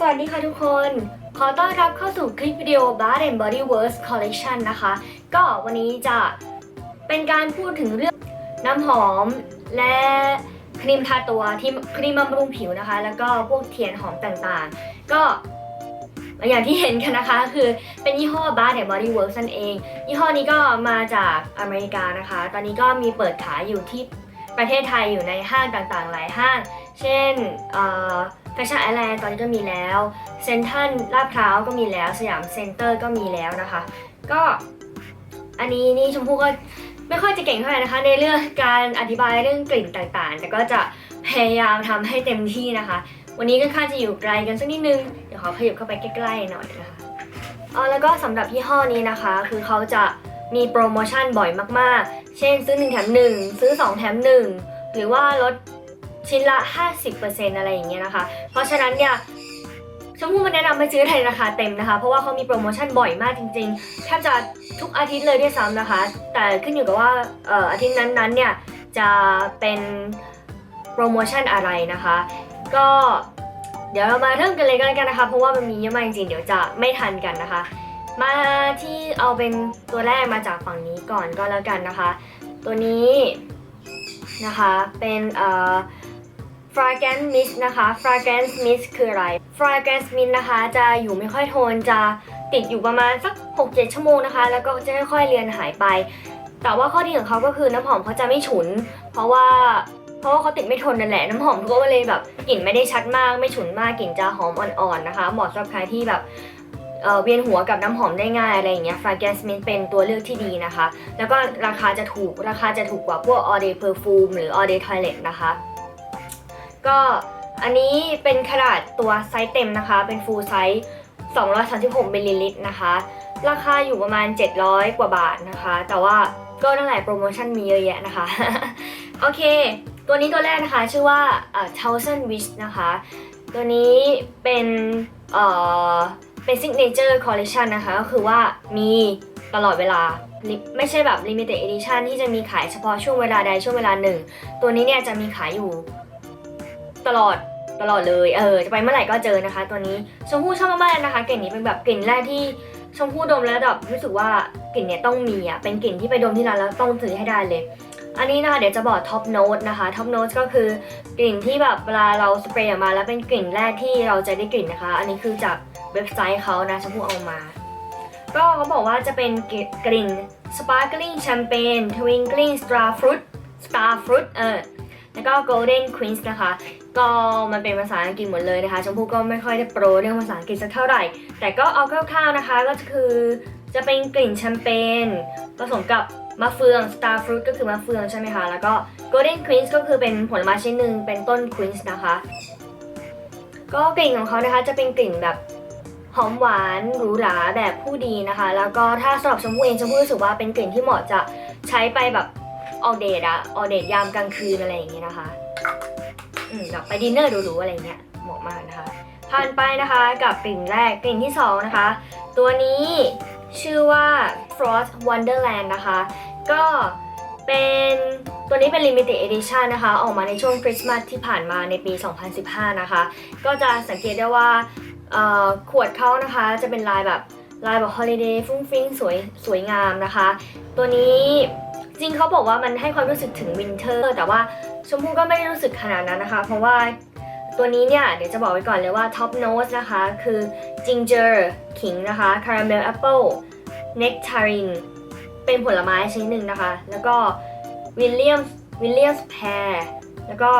สวัสดีค่ะทุกคน ขอต้อนรับเข้าสู่คลิปวิดีโอ Bath and Body Works Collection นะคะ ก็วันนี้จะเป็นการพูดถึงเรื่องน้ำหอมและครีมทาตัวที่ครีมบำรุงผิวนะคะ แล้วก็พวกเทียนหอมต่างๆ ก็อย่างที่เห็นกันนะคะ คือเป็นยี่ห้อ Bath and Body Works นั่นเอง ยี่ห้อนี้ก็มาจากอเมริกานะคะ ตอนนี้ก็มีเปิดขายอยู่ที่ประเทศไทยอยู่ในห้างต่างๆ หลายห้าง เช่น แฟชั่นไอแลนด์ตอนนี้ก็มีแล้วเซนทันลาดพร้าวก็มีแล้วสยามเซ็นเตอร์ก็มีแล้วนะคะ ก็อันนี้นี่ชมพู่ก็ไม่ค่อยจะเก่งเท่าไหร่นะคะ ในเรื่องการอธิบายเรื่องกลิ่นต่างๆ แต่ก็จะพยายามทำให้เต็มที่นะคะ วันนี้ก็ค่อนข้างจะอยู่ไกลกันสักนิดนึง เดี๋ยวขอขยับเข้าไปใกล้ๆหน่อยนะคะอ๋อแล้วก็สำหรับยี่ห้อนี้นะคะ คือเขาจะมีโปรโมชั่นบ่อยมากๆ เช่นซื้อ 1 แถม 1 ซื้อ 2 แถม 1 หรือว่าลด ชิ้นละ 50%อะไรอย่างเงี้ยนะคะ เพราะฉะนั้นเนี่ยชมพู่มาแนะนำให้ซื้อในราคาเต็มนะคะ เพราะว่าเขามีโปรโมชั่นบ่อยมากจริงๆแทบจะทุกอาทิตย์เลยด้วยซ้ำนะคะ แต่ขึ้นอยู่กับว่าเอ่ออาทิตย์นั้นๆเนี่ยจะเป็นโปรโมชั่นอะไรนะคะ ก็เดี๋ยวเรามาเริ่มกันเลยกันนะคะ เพราะว่ามันมีเยอะมากจริงๆเดี๋ยวจะไม่ทันกันนะคะ มาที่เอาเป็นตัวแรกมาจากฝั่งนี้ก่อนก็แล้วกันนะคะ ตัวนี้นะคะเป็นเอ่อ fragrance mist นะคะ fragrance mist คืออะไร fragrance mist นะคะจะอยู่ไม่ค่อยทนจะติดอยู่ประมาณสัก 6-7 ชั่วโมงนะคะ แล้วก็จะค่อยๆเลือนหายไป แต่ว่าข้อดีของเขาก็คือน้ำหอมเขาจะไม่ฉุน เพราะว่าเพราะว่าเขาติดไม่ทนนั่นแหละน้ำหอมก็เลยแบบกลิ่นไม่ได้ชัดมากไม่ฉุนมากกลิ่นจะหอมอ่อนๆนะคะ เหมาะสำหรับใครที่แบบเอ่อเวียนหัวกับน้ำหอมได้ง่ายอะไรอย่างเงี้ย fragrance mist เป็นตัวเลือกที่ดีนะคะ แล้วก็ราคาจะถูกราคาจะถูกกว่าพวก all day perfume หรือ all day toilet นะคะ ก็อันนี้เป็นขนาดตัวไซส์เต็มนะคะ เป็น full size 236มิลลิลิตรนะคะ ราคาอยู่ประมาณ 700 กว่าบาทนะคะ แต่ว่าก็นั่นแหละโปรโมชั่นมีเยอะแยะนะคะ โอเค ตัวนี้ตัวแรกนะคะชื่อว่าเอ่อ Thousand Wish นะคะ ตัวนี้เป็นเอ่อเป็น signature collection นะคะก็คือว่ามีตลอดเวลาไม่ใช่แบบ limited edition ที่จะมีขายเฉพาะช่วงเวลาใดช่วงเวลาหนึ่ง ตัวนี้เนี่ยจะมีขายอยู่ ตลอดตลอดเลยเออจะไปเมื่อไหร่ก็เจอนะคะ ตัวนี้ชมพู่ชอบมากๆเลยนะคะกลิ่นนี้เป็นแบบกลิ่นแรกที่ชมพู่ดมแล้วแบบรู้สึกว่ากลิ่นเนี้ยต้องมีอะเป็นกลิ่นที่ไปดมที่ร้านแล้วต้องซื้อให้ได้เลย อันนี้นะคะเดี๋ยวจะบอกท็อปโน้ตนะคะท็อปโน้ตก็คือกลิ่นที่แบบเวลาเราสเปรย์ออกมาแล้วเป็นกลิ่นแรกที่เราจะได้กลิ่นนะคะ อันนี้คือจากเว็บไซต์เขานะชมพู่เอามา ก็เขาบอกว่าจะเป็นกลิ่น sparkling champagne twinkling star fruit star fruit เออ แล้วก็ golden queens นะคะ ก็มันเป็นภาษาอังกฤษหมดเลยนะคะ ชมพู่ก็ไม่ค่อยได้โปรเรื่องภาษาอังกฤษสักเท่าไหร่ แต่ก็เอาคร่าวๆนะคะ ก็คือจะเป็นกลิ่นแชมเปญผสมกับมะเฟือง star fruit ก็คือมะเฟืองใช่ไหมคะ แล้วก็ golden queens ก็คือเป็นผลไม้ชนิดหนึ่งเป็นต้น queens นะคะ ก็กลิ่นของเขานะคะจะเป็นกลิ่นแบบหอมหวานหรูหราแบบผู้ดีนะคะ แล้วก็ถ้าสำหรับชมพู่เองชมพู่รู้สึกว่าเป็นกลิ่นที่เหมาะจะใช้ไปแบบ ออเดทอะออเดทยามกลางคืนอะไรอย่างเงี้ยนะคะ อืมแบบไปดินเนอร์หรูๆอะไรเงี้ยเหมาะมากนะคะ ผ่านไปนะคะกับกลิ่นแรกกลิ่นที่สองนะคะ ตัวนี้ชื่อว่า Frost Wonderland นะคะ ก็เป็นตัวนี้เป็น Limited Edition นะคะ ออกมาในช่วงคริสต์มาสที่ผ่านมาในปี 2015 นะคะ ก็จะสังเกตได้ว่าขวดเขานะคะจะเป็นลายแบบลายแบบฮอลิเดย์ฟุ้งฟิ้งสวยสวยงามนะคะ ตัวนี้ จริงเขาบอกว่ามันให้ความรู้สึกถึงวินเทอร์ แต่ว่าชมพู่ก็ไม่ได้รู้สึกขนาดนั้นนะคะ เพราะว่าตัวนี้เนี่ย เดี๋ยวจะบอกไว้ก่อนเลยว่า top notes นะคะ คือ ginger ขิงนะคะ caramel apple nectarine เป็นผลไม้ชนิดหนึ่งนะคะ แล้วก็ williams williams pear แล้วก็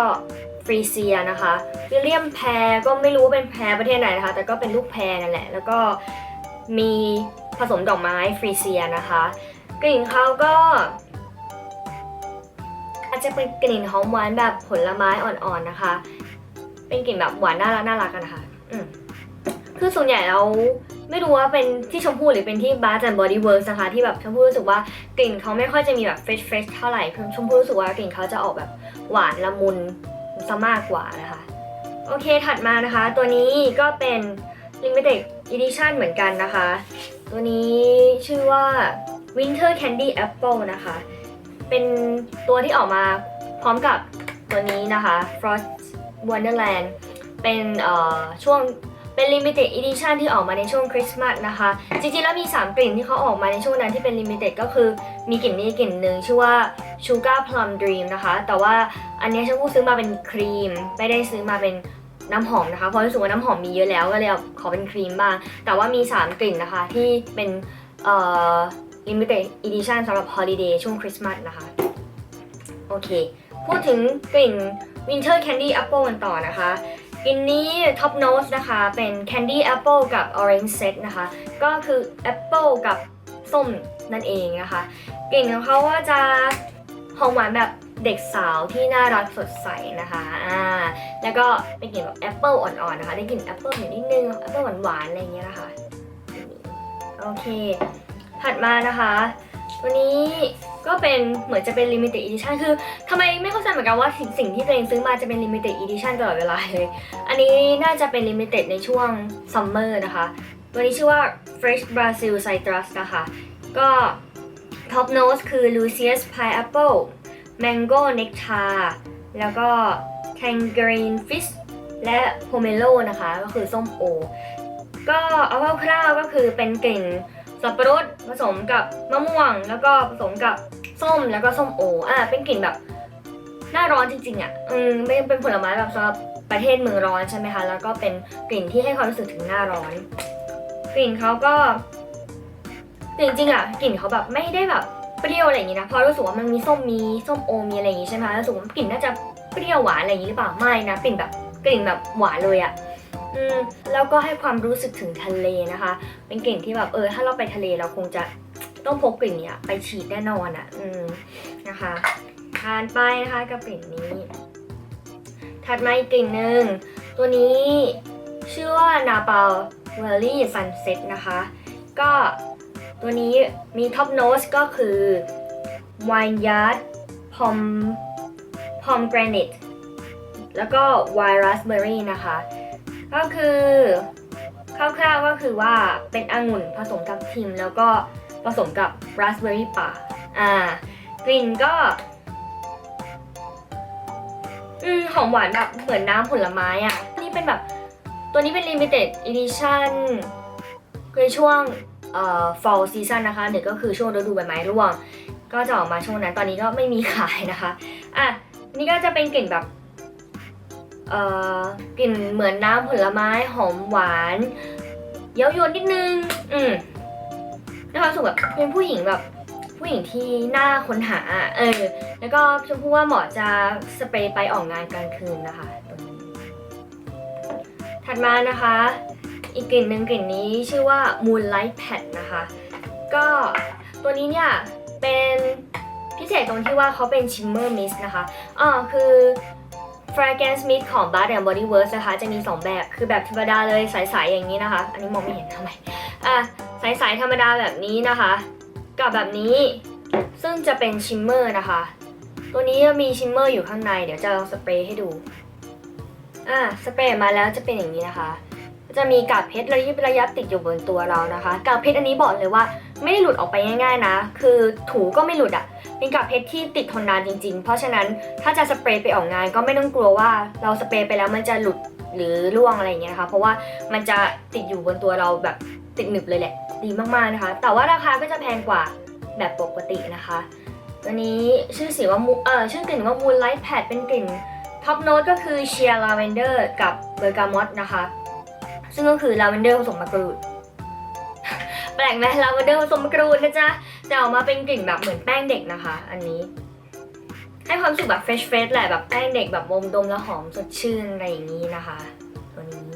ฟรีเซียนะคะวิลเลียมแพรก็ไม่รู้ว่าเป็นแพรประเทศไหนนะคะ แต่ก็เป็นลูกแพรนั่นแหละ แล้วก็มีผสมดอกไม้ฟรีเซียนะคะ กลิ่นเขาก็ จจะเป็นกลิ่นหอมหวานแบบผลไม้อ่อนๆนะคะ เป็นกลิ่นแบบหวานน่ารักน่ารักกันนะคะอืมคือส่วนใหญ่เราไม่รู้ว่าเป็นที่ชมพู่หรือเป็นที่ Bath and Body Works นะคะ ที่แบบชมพู่รู้สึกว่ากลิ่นเขาไม่ค่อยจะมีแบบเฟรชเฟรชเท่าไหร่คือชมพู่รู้สึกว่ากลิ่นเขาจะออกแบบหวานละมุนซะมากกว่านะคะ โอเคถัดมานะคะ ตัวนี้ก็เป็น Limited Edition เหมือนกันนะคะ ตัวนี้ชื่อว่า Winter Candy Apple นะคะ เป็นตัวที่ออกมาพร้อมกับตัวนี้นะคะ Frost Wonderland เป็นช่วงเป็น limited edition ที่ออกมาในช่วงคริสต์มาสนะคะ จริงๆ แล้วมี 3 กลิ่นที่เขาออกมาในช่วงนั้นที่เป็น limited ก็คือมีกลิ่นนี้กลิ่นหนึ่งชื่อว่า sugar plum dream นะคะ แต่ว่าอันนี้ยชมพู่ซื้อมาเป็นครีม ไม่ได้ซื้อมาเป็นน้ำหอมนะคะ เพราะรู้สึกว่าน้ำหอมมีเยอะแล้วก็เลยขอเป็นครีมบ้าง แต่ว่ามี 3 กลิ่นนะคะที่เป็นเอ่อ limited edition สำหรับ holiday ช่วงคริสต์มาสนะคะ โอเค พูดถึงกลิ่น winter candy apple กันต่อนะคะกลิ่นนี้ top notes นะคะ เป็น candy apple กับ orange set นะคะ ก็คือ apple กับส้มนั่นเองนะคะ กลิ่นของเขาว่าจะหอมหวานแบบเด็กสาวที่น่ารักสดใสนะคะ อ่า แล้วก็เป็นกลิ่นแบบแอปเปิลอ่อนๆนะคะ ได้กลิ่นแอปเปิลอยู่นิดนึง แอปเปิลหวานๆอะไรอย่างเงี้ยนะคะ โอเค ถัดมานะคะ ตัวนี้ก็เป็นเหมือนจะเป็น limited edition คือทำไมไม่เข้าใจเหมือนกันว่าสิ่งสิ่งที่ตัวเองซื้อมาจะเป็น limited edition ตลอดเวลาเลย อันนี้น่าจะเป็น limited ในช่วง summer นะคะ ตัวนี้ชื่อว่า fresh brazil citrus นะคะ ก็ top notes คือ lucius pineapple mango nectar แล้วก็ tangerine fish และ pomelo นะคะ ก็คือส้มโอ ก็เอาคร่าวๆก็คือเป็นกลิ่น สับปะรดผสมกับมะม่วง แล้วก็ผสมกับส้มแล้วก็ส้มโออะเป็นกลิ่นแบบหน้าร้อนจริงๆอะอืมไม่เป็นผลไม้แบบสำหรับประเทศเมืองร้อนใช่ไหมคะ แล้วก็เป็นกลิ่นที่ให้ความรู้สึกถึงหน้าร้อน กลิ่นเขาก็จริงๆอะกลิ่นเขาแบบไม่ได้แบบเปรี้ยวอะไรอย่างงี้นะเพราะรู้สึกว่ามันมีส้มมีส้มโอมีอะไรอย่างงี้ใช่ไหมคะรู้สึกว่ากลิ่นน่าจะเปรี้ยวหวานอะไรอย่างงี้หรือเปล่าไม่นะกลิ่นแบบกลิ่นแบบหวานเลยอะ อืมแล้วก็ให้ความรู้สึกถึงทะเลนะคะ เป็นกลิ่นที่แบบเออ ถ้าเราไปทะเลเราคงจะต้องพกกลิ่นเนี้ยไปฉีดแน่นอนอะ่ะ อืมนะคะทานไปนะคะกับกลิ่นนี้ ถัดมาอีกกลิ่นหนึ่งตัวนี้ชื่อว่านาปาลเวลลี่ซันเซ็ตนะคะ ก็ตัวนี้มีท็อปโนสก็คือวายยาร์ดพอมพอมแกรนิตแล้วก็ไวรัสเบอร์รี่นะคะ ก็คือคร่าวๆก็คือว่าเป็นองุ่นผสมกับทิมแล้วก็ผสมกับราสเบอร์รี่ป่า อ่า กลิ่นก็ อืมหอมหวานแบบเหมือนน้ำผลไม้อะ นี่เป็นแบบ ตัวนี้เป็น limited edition ในช่วงเอ่อ fall season นะคะหนึ่งก็คือช่วงฤดูใบไม้ร่วง ก็จะออกมาช่วงนั้น ตอนนี้ก็ไม่มีขายนะคะ อะ นี่ก็จะเป็นกลิ่นแบบ กลิ่นเหมือนน้ำผลไม้หอมหวานเย้ายวนนิดนึง อืมนะคะรู้สึกแบบเป็นผู้หญิงแบบผู้หญิงที่น่าค้นหา เออ แล้วก็ชมพู่ว่าเหมาะจะสเปรย์ไปออกงานกลางคืนนะคะตัวนี้ถัดมานะคะ อีกกลิ่นหนึ่งกลิ่นนี้ชื่อว่า Moonlight Pad นะคะ ก็ตัวนี้เนี่ยเป็นพิเศษตรงที่ว่าเขาเป็น shimmer mist นะคะอ่าคือ fragrance mist ของ Bath and Body Works นะคะ จะมี 2 แบบ คือแบบธรรมดาเลยใสๆอย่างนี้นะคะ อันนี้มองไม่เห็นทำไม อะใสๆธรรมดาแบบนี้นะคะ กับแบบนี้ ซึ่งจะเป็นชิมเมอร์นะคะ ตัวนี้มีชิมเมอร์อยู่ข้างใน เดี๋ยวจะลองสเปรย์ให้ดู อะสเปรย์มาแล้วจะเป็นอย่างนี้นะคะ จะมีกากเพชรระยิบระยับติดอยู่บนตัวเรานะคะ กากเพชรอันนี้บอกเลยว่าไม่ได้หลุดออกไปง่ายๆนะ คือถูก็ไม่หลุดอะ่ะ เป็นกากเพชรที่ติดทนนานจริงๆ เพราะฉะนั้นถ้าจะสเปรย์ไปออกงานก็ไม่ต้องกลัวว่าเราสเปรย์ไปแล้วมันจะหลุดหรือร่วงอะไรอย่างเงี้ยนะคะเพราะว่ามันจะติดอยู่บนตัวเราแบบติดหนึบเลยแหละ ดีมากๆนะคะ แต่ว่าราคาก็จะแพงกว่าแบบปกตินะคะ ตัวนี้ชื่อสีว่ามูเออชื่อกลิ่นว่า Moonlight Pad เป็นกลิ่นท็อปโน้ตก็คือเชียร์ลาเวนเดอร์กับเบอร์กามอตนะคะ ซึ่งก็คือลาเวนเดอร์ผสมมะกรูด แปลกไหมลาเวนเดอร์ผสมกรูดนะจ๊ะแต่ออกมาเป็นกลิ่นแบบเหมือนแป้งเด็กนะคะ อันนี้ ให้ความสึกแบบเฟรชเฟรชแหละแบบแป้งเด็กแบบอมดมแล้วหอมสดชื่นอะไรอย่างนี้นะคะ ตัวนี้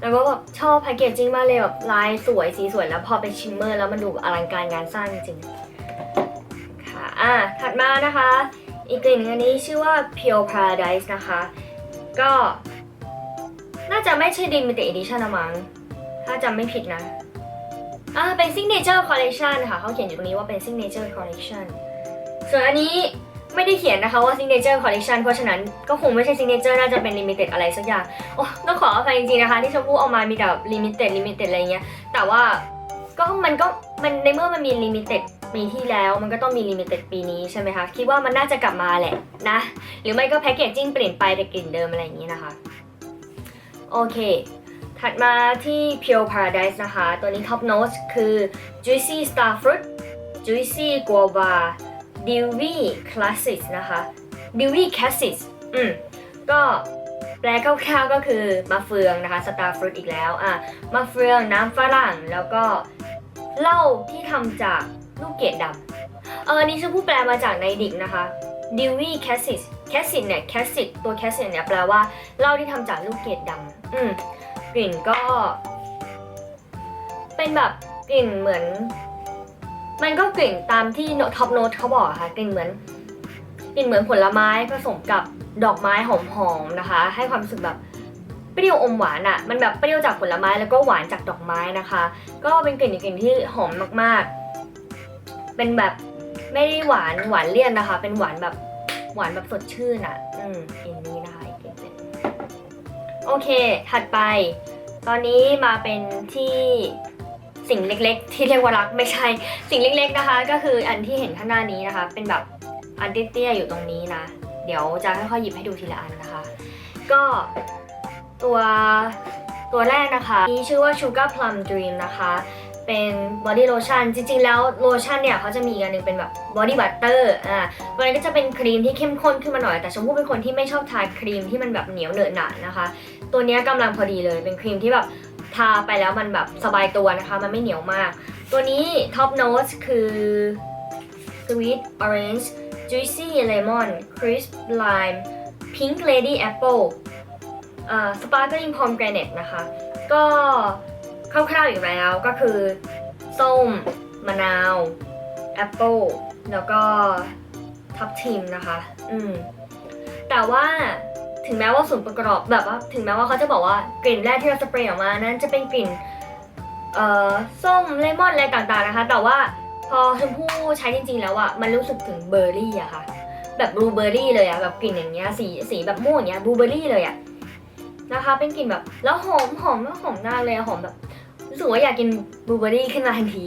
แล้วก็แบบชอบแพคเกจจิ้งมากเลยแบบลายสวยสีสวยแล้วพอเป็นชิมเมอร์แล้วมันดูอลังการงานสร้างจริงค่ะอะถัดมานะคะ อีกกลิ่นนึงอันนี้ชื่อว่า Pure Paradise นะคะ ก็น่าจะไม่ใช่ limited edition นะมั้งถ้าจำไม่ผิดนะ อ่าเป็น signature collection ค่ะเขาเขียนอยู่ตรงนี้ว่าเป็น signature collection ส่วนอันนี้ไม่ได้เขียนนะคะว่า signature collection เพราะฉะนั้นก็คงไม่ใช่ signature น่าจะเป็น limited อะไรสักอย่าง โอ้ต้องขออภัยจริงๆนะคะ ที่ชมพู่เอามามีแต่ limited limited อะไรเงี้ย แต่ว่าก็มันก็มันในเมื่อมันมี limited ปีที่แล้วมันก็ต้องมี limited ปีนี้ใช่ไหมคะ คิดว่ามันน่าจะกลับมาแหละนะ หรือไม่ก็แพคเกจจิ้งเปลี่ยนไปแต่กลิ่นเดิมอะไรอย่างนี้นะคะ โอเค ถัดมาที่ Pure Paradise นะคะ ตัวนี้ Top Notes คือ Juicy Starfruit Juicy Guava Dewy Classic นะคะ Dewy Cassis อืม ก็แปลคร่าวๆก็คือมะเฟืองนะคะ Starfruit อีกแล้ว อะมะเฟืองน้ำฝรั่ง แล้วก็เหล้าที่ทำจากลูกเกดดำ เออนนี้ชื่อผู้แปลมาจากในดิกนะคะ Dewy Cassis Cassis เนี่ย Cassis ตัว Cassis เนี่ยแปลว่าเหล้าที่ทำจากลูกเกดดำ อืม กลิ่นก็ เป็นแบบกลิ่นเหมือน มันก็กลิ่นตามที่ท็อปโน้ตเขาบอกค่ะกลิ่นเหมือนกลิ่นเหมือนผลไม้ผสมกับดอกไม้หอมๆนะคะ ให้ความรู้สึกแบบเปรี้ยวอมหวานอะ่ะ มันแบบเปรี้ยวจากผลไม้แล้วก็หวานจากดอกไม้นะคะ ก็เป็นกลิ่นกลิ่นที่หอมมากๆ เป็นแบบไม่ได้หวานหวานเลี่ยนนะคะ เป็นหวานแบบหวานแบบสดชื่นอะ่ะ อืมกลิ่นนี้นะคะ โอเค ถัดไป ตอนนี้มาเป็นที่สิ่งเล็กๆ ที่เรียกว่ารักไม่ใช่ สิ่งเล็กๆนะคะ ก็คืออันที่เห็นข้างหน้านี้นะคะ เป็นแบบอันเตี้ยๆอยู่ตรงนี้นะ เดี๋ยวจะค่อยๆหยิบให้ดูทีละอันนะคะ ก็ตัวตัวแรกนะคะนี่ชื่อว่า Sugar Plum Dream นะคะ เป็น body lotion จริงๆ แล้วโลชั่นเนี่ยเขาจะมีอีกอันหนึงเป็นแบบ body butter อ่าตัวนี้ก็จะเป็นครีมที่เข้มข้นขึ้นมาหน่อย แต่ชมพู่เป็นคนที่ไม่ชอบทาครีมที่มันแบบเหนียวเหนอะหนะนะคะ ตัวนี้ยกำลังพอดีเลย เป็นครีมที่แบบทาไปแล้วมันแบบสบายตัวนะคะ มันไม่เหนียวมาก ตัวนี้ top notes คือ sweet orange juicy lemon crisp lime pink lady apple อ่า sparkling pomegranate นะคะ ก็คร่าวๆอีกแล้วก็คือ ส้ม มะนาวแอปเปิลแล้วก็ทับทิมนะคะ อืม แต่ว่า ถึงแม้ว่าส่วนประกอบแบบว่าถึงแม้ว่าเขาจะบอกว่ากลิ่นแรกที่เราสเปรย์ออกมานั้นจะเป็นกลิ่นเอ่อส้มเลมอนอะไรต่างๆนะคะ แต่ว่าพอชมพู่ใช้จริงๆแล้วอะมันรู้สึกถึงเบอร์รี่อะค่ะ แบบบลูเบอร์รี่เลยอะแบบกลิ่นอย่างเงี้ยสีสีแบบม่วงอย่างเงี้ยบลูเบอร์รี่เลยอะนะคะ เป็นกลิ่นแบบแล้วหอมหอมแล้วหอมมากเลยหอมแบบรู้สึกว่าอยากกินบลูเบอร์รี่ขึ้นมาทันที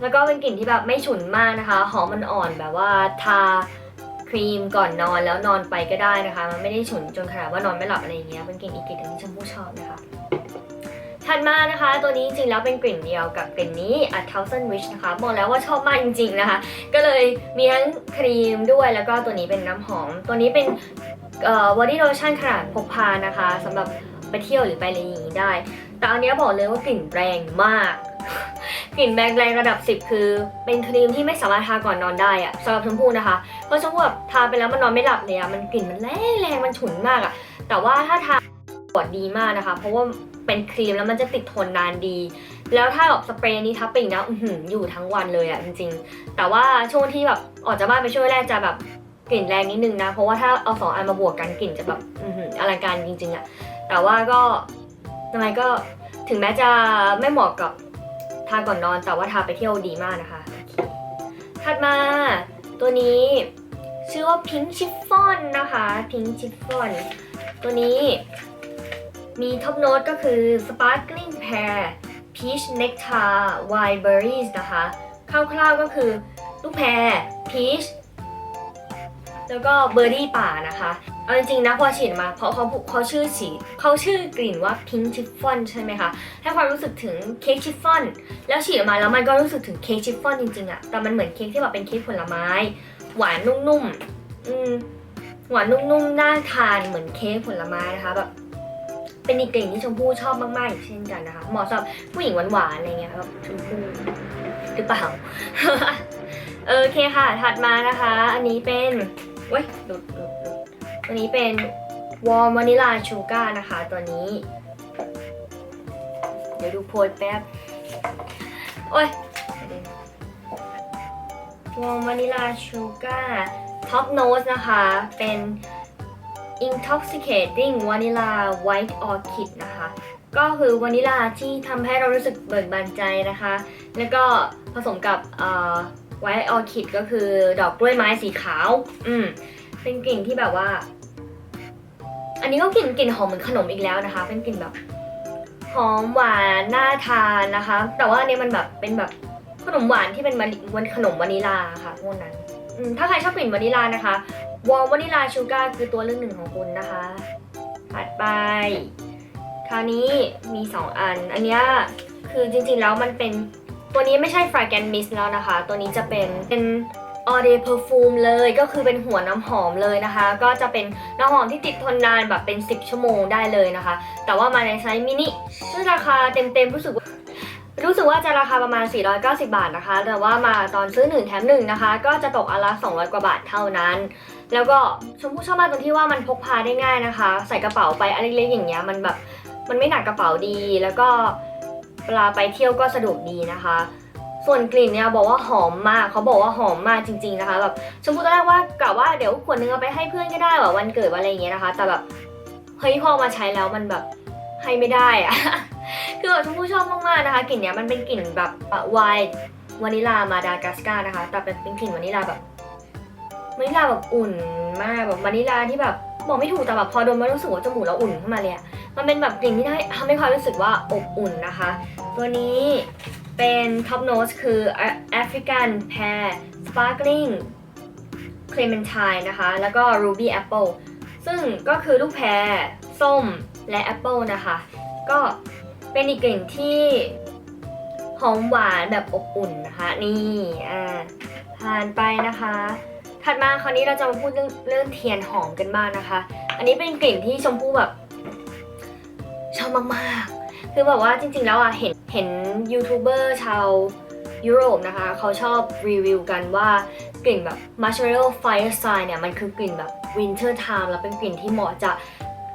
แล้วก็เป็นกลิ่นที่แบบไม่ฉุนมากนะคะ หอมมันอ่อนแบบว่าทา ครีมก่อนนอนแล้วนอนไปก็ได้นะคะ มันไม่ได้ฉุนจนขนาดว่านอนไม่หลับอะไรอย่างเงี้ยเป็นกลิ่นอีกกลิ่นนึงที่ชมพู่ชอบนะคะถัดมานะคะ ตัวนี้จริงๆแล้วเป็นกลิ่นเดียวกับกลิ่นนี้ A Thousand Wish นะคะบอกแล้วว่าชอบมากจริง ๆนะคะ ก็เลยมีทั้งครีมด้วยแล้วก็ตัวนี้เป็นน้ำหอม ตัวนี้เป็นเอ่อ body lotion ขนาดพกพานะคะสำหรับไปเที่ยวหรือไปอะไรอย่างนี้ได้ แต่อันนี้บอกเลยว่ากลิ่นแรงมาก กลิ่นแรงแรงระดับ 10 คือ เป็นครีมที่ไม่สามารถทาก่อนนอนได้อะสำหรับชมพู่นะคะ เพราะชมพู่แบบทาไปแล้วมันนอนไม่หลับเลยอะมันกลิ่นมันแรงแรงมันฉุนมากอะแต่ว่าถ้าทาก่อนดีมากนะคะ เพราะว่าเป็นครีมแล้วมันจะติดทนนานดี แล้วถ้าแบบสเปรย์นี้ทับไปอีกนะอื้อหือยู่ทั้งวันเลยอะจริงๆ แต่ว่าช่วงที่แบบออกจากบ้านไปช่วงแรกจะแบบกลิ่นแรงนิดนึงนะ เพราะว่าถ้าเอาสองอันมาบวกกันกลิ่นจะแบบอือออลังการจริงๆอะแต่ว่าก็ยังไงก็ถึงแม้จะไม่เหมาะกับ ทาก่อนนอนแต่ว่าทาไปเที่ยวดีมากนะคะ ถัดมาตัวนี้ชื่อว่าพิงชิฟฟ่อนนะคะพิงชิฟฟ่อนตัวนี้มีท็อปโน้ตก็คือ Sparkling Pear Peach Nectar Wild Berries นะคะ คร่าวๆก็คือ ลูกแพร Peach แล้วก็เบอร์รี่ป่านะคะเอาจริงๆนะพอฉีดมาเพราะเขาเขาชื่อสีเขาชื่อกลิ่นว่า Pink Chiffon ใช่ไหมคะให้ความรู้สึกถึงเค้กชิฟฟ่อน แล้วฉีดมาแล้วมันก็รู้สึกถึงเค้กชิฟฟ่อนจริงๆอะแต่มันเหมือนเค้กที่แบบเป็นเค้กผลไม้ หวานนุ่มๆอืมหวานนุ่มๆน่าทานเหมือนเค้กผลไม้นะคะแบบเป็นอีกกลิ่นที่ชมพู่ชอบมากๆอีกเช่นกันนะคะเหมาะสำหรับผู้หญิงหวานๆอะไรเงี้ยแบบชมพู่หรือเปล่าโอเคค่ะ ถัดมานะคะ อันนี้เป็น เว้ยหลุดหลุดหลุดตัวนี้เป็นวอร์มวานิลาชูการ์นะคะตัวนี้ เดี๋ยวดูโพยแป๊บ โอ้ยวอร์มวานิลาชูการ์ท็อปโน้ตนะคะ เป็น intoxicating vanilla white orchid นะคะ ก็คือวานิลาที่ทำให้เรารู้สึกเบิกบานใจนะคะ แล้วก็ผสมกับ เอ่อ white orchid ก็คือดอกกล้วยไม้สีขาว อืม เป็นกลิ่นที่แบบว่า อันนี้ก็กลิ่นกลิ่นหอมเหมือนขนมอีกแล้วนะคะ เป็นกลิ่นแบบหอมหวานน่าทานนะคะ แต่ว่าอันนี้มันแบบเป็นแบบขนมหวานที่เป็นวานิวันขนมวานิลาค่ะพวกนั้นอืมถ้าใครชอบกลิ่นวานิลานะคะ วอลวานิลาชูการ์คือตัวเลือกหนึ่งของคุณนะคะ ถัดไป คราวนี้มี 2 อัน อันนี้คือจริงๆแล้วมันเป็น ตัวนี้ไม่ใช่ fragrance mist แล้วนะคะ ตัวนี้จะเป็นเป็น all day perfume เลยก็คือเป็นหัวน้ำหอมเลยนะคะ ก็จะเป็นน้ำหอมที่ติดทนนานแบบเป็น 10 ชั่วโมงได้เลยนะคะ แต่ว่ามาในไซส์มินิซึ่งราคาเต็มๆรู้สึกรู้สึกว่าจะราคาประมาณ 490 บาทนะคะ แต่ว่ามาตอนซื้อ 1 แถม 1 นะคะ ก็จะตกอันละ 200 กว่าบาทเท่านั้น แล้วก็ชมพู่ชอบมากตรงที่ว่ามันพกพาได้ง่ายนะคะ ใส่กระเป๋าไปอันเล็กๆอย่างเงี้ยมันแบบมันไม่หนักกระเป๋าดีแล้วก็ เวลาไปเที่ยวก็สะดวกดีนะคะ ส่วนกลิ่นเนี่ยบอกว่าหอมมากเขาบอกว่าหอมมากจริง ๆนะคะแบบชมพู่ตอนแรกว่ากะว่าเดี๋ยวขวดนึงเอาไปให้เพื่อนก็ได้แบบวันเกิดวันอะไรอย่างเงี้ยนะคะ แต่แบบเฮ้ยพอมาใช้แล้วมันแบบให้ไม่ได้อะคือแบบชมพู่ชอบมากๆนะคะกลิ่นเนี้ยมันเป็นกลิ่นแบบวน์วานิลามาดากัสการ์นะคะ แต่เป็นเป็นกลิ่นวานิลาแบบวานิลาแบบอุ่นมากแบบวานิลาที่แบบ บอกไม่ถูกแต่แบบพอดมแล้วรู้สึกว่าจมูกเราอุ่นขึ้นมาเลยอะมันเป็นแบบกลิ่นที่ได้ทำให้ความรู้สึกว่าอบอุ่นนะคะ ตัวนี้เป็น top notes คือ African pear sparkling clementine นะคะ แล้วก็ ruby apple ซึ่งก็คือลูกแพรส้มและแอปเปิลนะคะ ก็เป็นอีกกลิ่นที่หอมหวานแบบอบอุ่นนะคะ นี่อ่าผ่านไปนะคะ ถัดมาคราวนี้เราจะมาพูดเรื่องเรื่องเทียนหอมกันบ้างนะคะ อันนี้เป็นกลิ่นที่ชมพู่แบบชอบมากๆ คือแบบว่าจริงๆแล้วอะเห็นเห็นยูทูบเบอร์ชาวยุโรปนะคะ เขาชอบรีวิวกันว่ากลิ่นแบบ marshmallow fireside เนี่ย มันคือกลิ่นแบบ winter time แล้วเป็นกลิ่นที่เหมาะจะ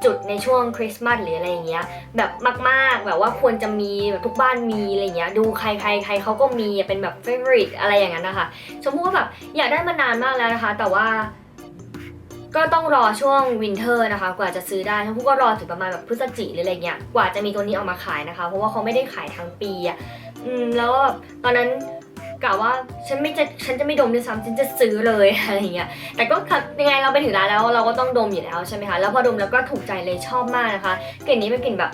จุดในช่วงคริสต์มาสหรืออะไรอย่างเงี้ยแบบมาก ๆ แบบว่าควรจะมีแบบทุกบ้านมีอะไรอย่างเงี้ยดูใครใครใครเขาก็มีเป็นแบบ favorite อะไรอย่างนั้นนะคะชมพู่ก็แบบอยากได้มานานมากแล้วนะคะ แต่ว่าก็ต้องรอช่วงวินเทอร์นะคะ กว่าจะซื้อได้ชมพู่ก็รอถึงประมาณแบบพฤศจิหรืออะไรเงี้ย กว่าจะมีตัวนี้ออกมาขายนะคะ เพราะว่าเขาไม่ได้ขายทั้งปีอะอืม แล้วแบบตอนนั้น กะว่าฉันไม่จะฉันจะไม่ดมด้วยซ้ำฉันจะซื้อเลยอะไรเงี้ยแต่ก็ยังไงเราไปถึงร้านแล้วเราก็ต้องดมอยู่แล้วใช่ไหมคะแล้วพอดมแล้วก็ถูกใจเลยชอบมากนะคะกลิ่นนี้เป็นกลิ่นแบบ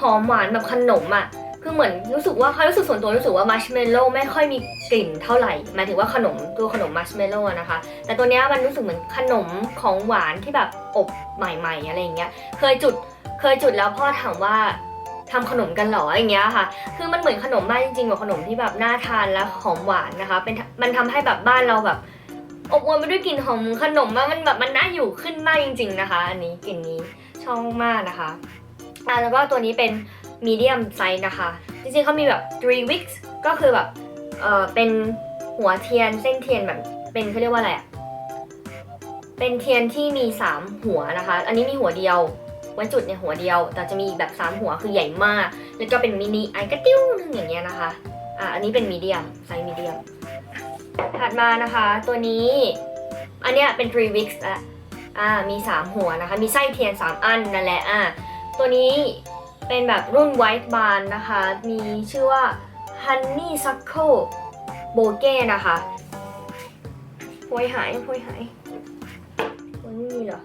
หอมหวานแบบขนมอะคือเหมือนรู้สึกว่าควารู้สึกส่วนตัวรู้สึกว่ามัชเมลโล่ไม่ค่อยมีกลิ่นเท่าไหร่หมายถึงว่าขนมตัวขนมมัชเมลโล่นะคะ แต่ตัวเนี้ยมันรู้สึกเหมือนขนมของหวานที่แบบอบใหม่ ๆ อะไรอย่างเงี้ยเคยจุดเคยจุดแล้วพ่อถามว่า ทำขนมกันหรออย่างเงี้ยค่ะ คือมันเหมือนขนมมากจริงๆแบบขนมที่แบบน่าทานและหอมหวานนะคะ เป็นมันทำให้แบบบ้านเราแบบอบอวลไปด้วยกลิ่นหอมขนมมากมันแบบมันน่าอยู่ขึ้นมากจริง ๆนะคะ อันนี้กลิ่นนี้ชอบมากนะคะอะแล้วก็ตัวนี้เป็นมีเดียมไซส์นะคะ จริงๆเขามีแบบ three weeks ก็คือแบบเออเป็นหัวเทียนเส้นเทียนแบบเป็นเขาเรียกว่าอะไรอะเป็นเทียนที่มี 3 หัวนะคะ อันนี้มีหัวเดียว ไว้จุดในหัวเดียว แต่จะมีอีกแบบ 3 หัวคือใหญ่มาก แล้วก็เป็นมินิไอกระติ้วนึงอย่างเงี้ยนะคะ อะอันนี้เป็นมีเดียมไซส์มีเดียมถัดมานะคะ ตัวนี้ อันเนี้ยเป็น three weeks ละอ่ามี 3 หัวนะคะ มีไส้เทียน 3 อันนั่นแหละอะตัวนี้เป็นแบบรุ่น white bar นะคะ มีชื่อว่า honeysuckle b o g e นะคะพวยหายพวยหายพวยไม่มีเหรอ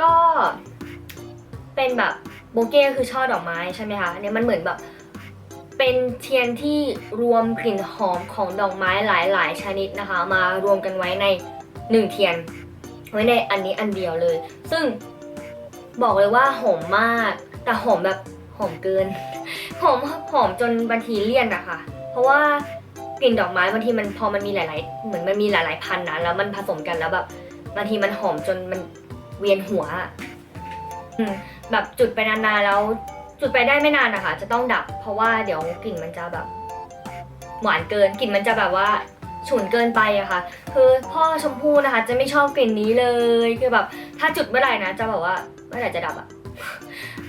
ก็ เป็นแบบโบเก้คือช่อดอกไม้ใช่ไหมคะอันนี้มันเหมือนแบบเป็นเทียนที่รวมกลิ่นหอมของดอกไม้หลาย ๆ ชนิดนะคะ มารวมกันไว้ในหนึ่งเทียน ไว้ในอันนี้อันเดียวเลย ซึ่งบอกเลยว่าหอมมาก แต่หอมแบบหอมเกิน หอมหอมจนบางทีเลี่ยนอะค่ะ เพราะว่ากลิ่นดอกไม้บางทีมันพอมันมีหลาย ๆ เหมือนมันมีหลาย ๆ พันนะแล้วมันผสมกันแล้วแบบบางทีมันหอมจนมันเวียนหัวอะ แบบจุดไปนานๆแล้ว จุดไปได้ไม่นานนะคะ จะต้องดับ เพราะว่าเดี๋ยวกลิ่นมันจะแบบ หวานเกินกลิ่นมันจะแบบว่าฉุนเกินไปอะค่ะ คือพ่อชมพู่นะคะ จะไม่ชอบกลิ่นนี้เลย คือแบบ ถ้าจุดเมื่อไหร่นะ จะแบบว่าเมื่อไหร่จะดับอะ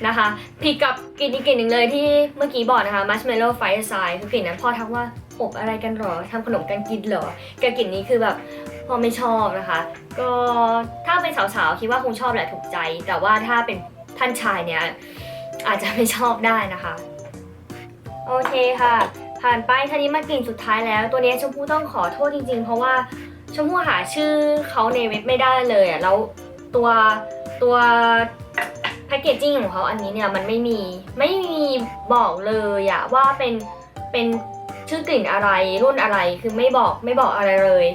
นะคะผิดกับกลิ่นอีกกลิ่นหนึ่งเลยที่เมื่อกี้บอกนะคะ marshmallow fireside คือกลิ่นนั้นพ่อทักว่าอบอะไรกันหรอทำขนมกันกินเหรอกับกลิ่นนี้คือแบบ พ่อไม่ชอบนะคะ ก็ถ้าเป็นสาวๆคิดว่าคงชอบแหละถูกใจ แต่ว่าถ้าเป็นท่านชายเนี่ยอาจจะไม่ชอบได้นะคะ โอเคค่ะ ผ่านไปทีนี้มากลิ่นสุดท้ายแล้ว ตัวนี้ชมพู่ต้องขอโทษจริงๆ เพราะว่าชมพู่หาชื่อเขาในเว็บไม่ได้เลยอะแล้วตัวตัวแพคเกจจิ้งของเขาอันนี้เนี่ยมันไม่มีไม่มีบอกเลยอะว่าเป็นเป็นชื่อกลิ่นอะไรรุ่นอะไรคือไม่บอกไม่บอกอะไรเลย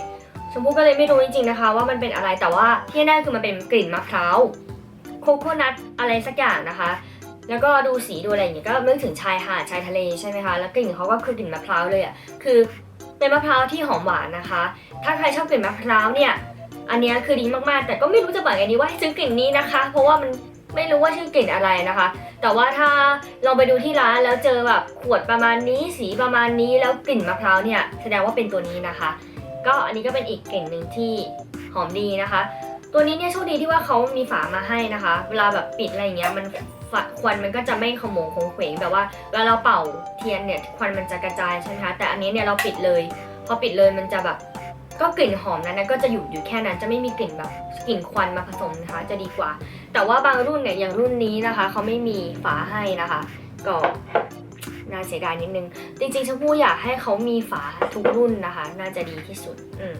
ชมพู่ก็เลยไม่รู้จริงๆนะคะ ว่ามันเป็นอะไรแต่ว่าที่แน่คือมันเป็นกลิ่นมะพร้าวโคโคนัทอะไรสักอย่างนะคะ แล้วก็ดูสีดูอะไรอย่างเงี้ยก็นึกถึงชายหาดชายทะเลใช่ไหมคะแล้วกลิ่นเขาก็คือกลิ่นมะพร้าวเลยอะคือเป็นมะพร้าวที่หอมหวานนะคะ ถ้าใครชอบกลิ่นมะพร้าวเนี่ยอันนี้คือดีมากๆ แต่ก็ไม่รู้จะบอกไงดีว่าให้ซื้อกลิ่นนี้นะคะ เพราะว่ามันไม่รู้ว่าชื่อกลิ่นอะไรนะคะ แต่ว่าถ้าลองไปดูที่ร้านแล้วเจอแบบขวดประมาณนี้สีประมาณนี้แล้วกลิ่นมะพร้าวเนี่ยแสดงว่าเป็นตัวนี้นะคะ ก็อันนี้ก็เป็นอีกกลิ่นหนึ่งที่หอมดีนะคะ ตัวนี้เนี่ยโชคดีที่ว่าเขามีฝามาให้นะคะ เวลาแบบปิดอะไรเงี้ยมันควันมันก็จะไม่ขโมงคงเขวงแบบว่าเวลาเราเป่าเทียนเนี่ยควันมันจะกระจายใช่ไหมคะแต่อันนี้เนี่ยเราปิดเลย พอปิดเลยมันจะแบบก็กลิ่นหอมนั้นนะก็จะอยู่อยู่แค่นั้นจะไม่มีกลิ่นแบบกลิ่นควันมาผสมนะคะ จะดีกว่า แต่ว่าบางรุ่นเนี่ยอย่างรุ่นนี้นะคะเขาไม่มีฝาให้นะคะ ก็ น่าเสียดายนิดนึง จริงๆชมพู่อยากให้เขามีฝาทุกรุ่นนะคะ น่าจะดีที่สุดอืม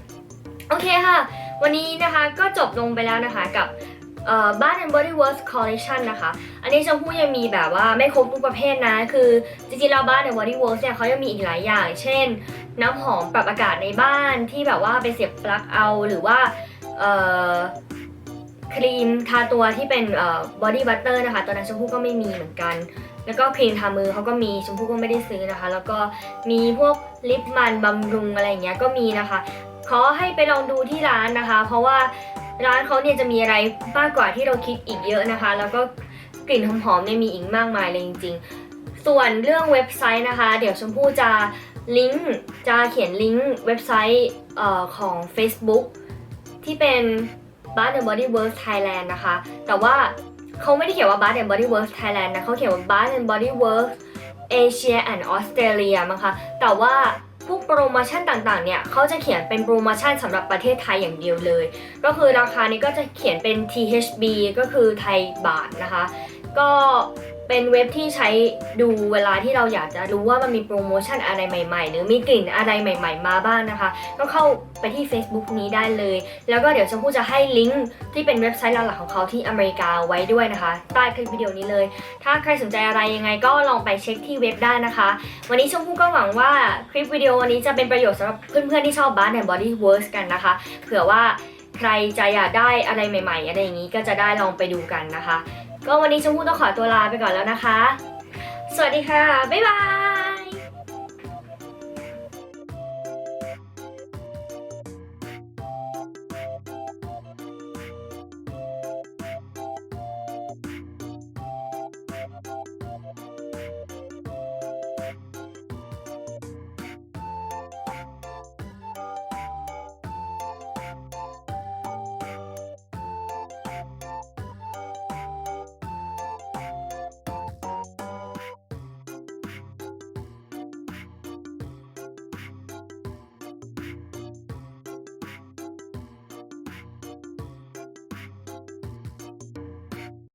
โอเคค่ะ วันนี้นะคะก็จบลงไปแล้วนะคะกับเอ่อ Bath and Body Works Collection นะคะ อันนี้ชมพู่ยังมีแบบว่าไม่ครบทุกประเภทนะ คือจริงๆแล้ว Bath and Body Works เนี่ยเขายังมีอีกหลายอย่าง เช่น น้ำหอมปรับอากาศในบ้านที่แบบว่าไปเสียบปลั๊กเอาหรือว่าครีมทาตัวที่เป็นเอ่อ body butter นะคะ ตอนนั้นชมพู่ก็ไม่มีเหมือนกัน แล้วก็ครีมทามือเขาก็มีชมพู่ก็ไม่ได้ซื้อนะคะ แล้วก็มีพวกลิปมันบำรุงอะไรอย่างเงี้ยก็มีนะคะ ขอให้ไปลองดูที่ร้านนะคะ เพราะว่าร้านเขาเนี่ยจะมีอะไรมากกว่าที่เราคิดอีกเยอะนะคะ แล้วก็กลิ่นหอมๆเนี่ยมีอีกมากมายเลยจริงๆ ส่วนเรื่องเว็บไซต์นะคะ เดี๋ยวชมพู่จะลิงก์จะเขียนลิงก์เว็บไซต์เอ่อของ Facebook ที่เป็น Bath and Body Works Thailand นะคะ แต่ว่า เขาไม่ได้เขียนว่า Bath and Body Works Thailand นะเขาเขียนว่า Bath and Body Works Asia and Australia มั้งคะ แต่ว่าพวกโปรโมชั่นต่างๆ เนี่ยเขาจะเขียนเป็นโปรโมชั่นสำหรับประเทศไทยอย่างเดียวเลย ก็คือราคานี้ก็จะเขียนเป็น THB ก็คือไทยบาทนะคะ ก็ เป็นเว็บที่ใช้ดูเวลาที่เราอยากจะรู้ว่ามันมีโปรโมชั่นอะไรใหม่ๆ หรือมีกลิ่นอะไรใหม่ ๆ มาบ้างนะคะ ก็เข้าไปที่ Facebook นี้ได้เลย แล้วก็เดี๋ยวชมพู่จะให้ลิงก์ที่เป็นเว็บไซต์หลักของเขาที่อเมริกาไว้ด้วยนะคะ ใต้คลิปวิดีโอนี้เลย ถ้าใครสนใจอะไรยังไงก็ลองไปเช็คที่เว็บได้นะคะ วันนี้ชมพู่ก็หวังว่าคลิปวิดีโอนี้จะเป็นประโยชน์สำหรับเพื่อนๆที่ชอบ Bath and Body Works กันนะคะเผื่อว่าใครจะอยากได้อะไรใหม่ ๆ อะไรอย่างนี้ก็จะได้ลองไปดูกันนะคะ ก็วันนี้ชมพู่ต้องขอตัวลาไปก่อนแล้วนะคะ สวัสดีค่ะ บ๊ายบาย